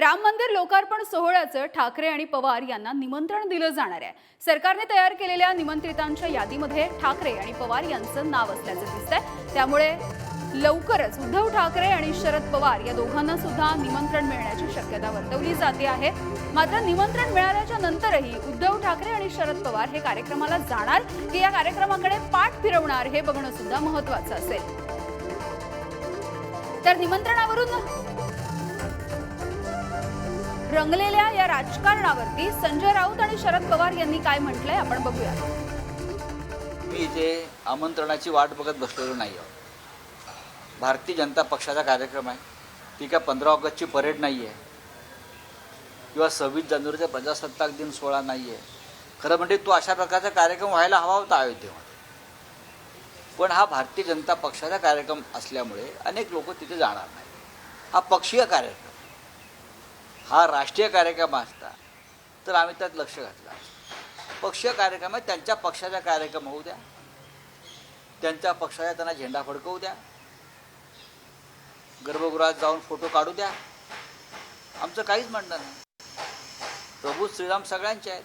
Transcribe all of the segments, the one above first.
राम मंदिर लोकार्पण सोहळ्याचं ठाकरे आणि पवार यांना निमंत्रण दिलं जाणार आहे. सरकारने तयार केलेल्या निमंत्रितांच्या यादीमध्ये ठाकरे आणि पवार यांचं नाव असल्याचं दिसतंय. त्यामुळे लवकरच उद्धव ठाकरे आणि शरद पवार या दोघांना सुद्धा निमंत्रण मिळण्याची शक्यता वर्तवली जाते आहे. मात्र निमंत्रण मिळाल्याच्या नंतरही उद्धव ठाकरे आणि शरद पवार हे कार्यक्रमाला जाणार की या कार्यक्रमाकडे पाठ फिरवणार हे बघणं सुद्धा महत्वाचं असेल. तर निमंत्रणावरून रंगलेल्या या राजकारणावरती संजय राऊत आणि शरद पवार यांनी काय म्हटलंय आपण बघूया मी इथे आमंत्रणाची वाट बघत बसलेलो नाही आहोत. भारतीय जनता पक्षाचा कार्यक्रम आहे. ती काय पंधरा ऑगस्टची परेड नाही आहे. किंवा सव्वीस जानेवारीचा प्रजासत्ताक दिन सोहळा नाही आहे. खरं म्हणजे तो अशा प्रकारचा कार्यक्रम व्हायला हवा होता अयोध्येमध्ये. पण हा भारतीय जनता पक्षाचा कार्यक्रम असल्यामुळे अनेक लोक तिथे जाणार नाही हा पक्षीय कार्यक्रम. हा राष्ट्रीय कार्यक्रम असता तर आम्ही त्यात लक्ष घातलं पक्ष कार्यक्रम आहे त्यांच्या पक्षाचा कार्यक्रम होऊ द्या. त्यांच्या पक्षाचा त्यांना झेंडा फडकवू द्या. गर्भगृहात जाऊन फोटो काढू द्या. आमचं काहीच म्हणणं नाही. प्रभू श्रीराम सगळ्यांचे आहेत.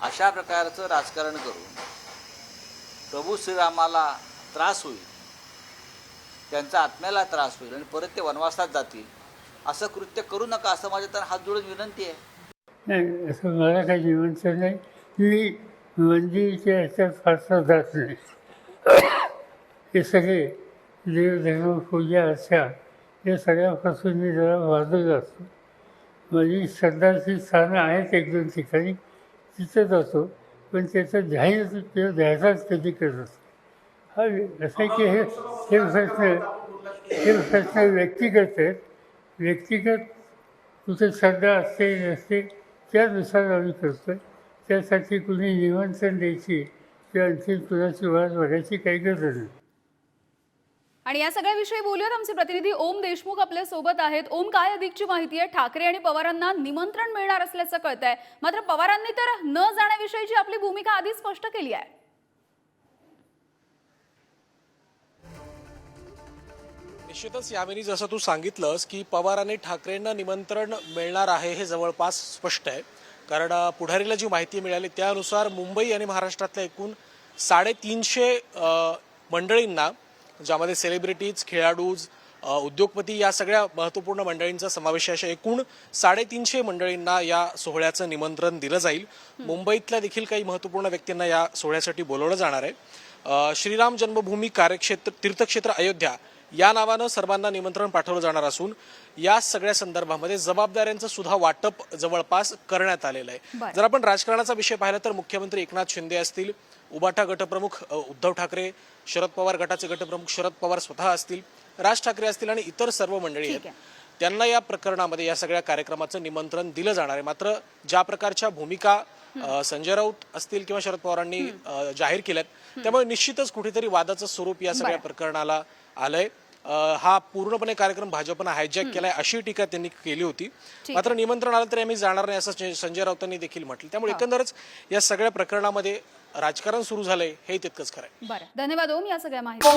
अशा प्रकारचं राजकारण करून प्रभू श्रीरामाला त्रास होईल. त्यांच्या आत्म्याला त्रास होईल आणि परत ते वनवासात जातील. असं कृत्य करू नका असं माझ्या तर हात जोडून विनंती आहे. नाही असं मला काही निमंत्रण नाही. मी मंदिरच्या ह्याच्यात फारसा जात नाही. हे सगळे देवधर्म पूजा अशा या सगळ्यापासून मी जरा वाजत असतो. माझी श्रद्धाची स्थानं आहेत एक दोन ठिकाणी तिथं जातो पण त्याचं ध्यान किंवा ध्यासाच कधी करत असतो. हा असं आहे की हे हे प्रश्न हे प्रश्न व्यक्तिगत आहेत. व्यक्तिगत कुठे श्रद्धा असते नसते त्यानुसार आम्ही करतो आहे त्यासाठी कुणी निमंत्रण द्यायची किंवा आणखी कुणाची वाद बघायची काही गरज नाही. आणि या सगळ्याविषयी बोलूयात. आमचे प्रतिनिधी ओम देशमुख आपल्यासोबत आहेत. ओम काय अधिकची माहिती आहे? ठाकरे आणि पवारांना निमंत्रण मिळणार असल्याचं कळत आहे मात्र पवारांनी तर न जाण्याविषयीची आपली भूमिका आधीच स्पष्ट केली आहे. निश्चितच यावेळी जसं तू सांगितलंस की पवार आणि ठाकरेंना निमंत्रण मिळणार आहे हे जवळपास स्पष्ट आहे. कारण पुढारीला जी माहिती मिळाली त्यानुसार मुंबई आणि महाराष्ट्रातल्या एकूण साडेतीनशे मंडळींना ज्यामध्ये सेलिब्रिटीज खेळाडूज उद्योगपती या सगळ्या महत्त्वपूर्ण मंडळींचा समावेश आहे अशा एकूण साडेतीनशे मंडळींना या सोहळ्याचं निमंत्रण दिलं जाईल. मुंबईतल्या देखील काही महत्त्वपूर्ण व्यक्तींना या सोहळ्यासाठी बोलवलं जाणार आहे. श्रीराम जन्मभूमी कार्यक्षेत्र तीर्थक्षेत्र अयोध्या या नावानं सर्वांना निमंत्रण पाठवलं जाणार असून या सगळ्या संदर्भामध्ये जबाबदाऱ्यांचं सुद्धा वाटप जवळपास करण्यात आलेलं आहे. जर आपण राजकारणाचा विषय पाहिला तर मुख्यमंत्री एकनाथ शिंदे असतील उबाठा गटप्रमुख उद्धव ठाकरे शरद पवार गटाचे गटप्रमुख शरद पवार स्वतः असतील राज ठाकरे असतील आणि इतर सर्व मंडळी आहेत. त्यांना या प्रकरणामध्ये या सगळ्या कार्यक्रमाचं निमंत्रण दिलं जाणार आहे. मात्र ज्या प्रकारच्या भूमिका संजय राऊत असतील किंवा शरद पवारांनी जाहीर केल्यात. त्यामुळे निश्चितच कुठेतरी वादाचं स्वरूप या सगळ्या. प्रकरणाला आलंय. हा पूर्णपणे कार्यक्रम भाजपनं हायजॅक केलाय अशी टीका त्यांनी केली होती. मात्र निमंत्रण आलं तरी आम्ही जाणार नाही असं संजय- राऊतांनी देखील म्हटलं. त्यामुळे एकंदरच या सगळ्या प्रकरणामध्ये राजकारण सुरू झालंय हे तितकंच खरं आहे. बरं. धन्यवाद ओम या सगळ्या माहिती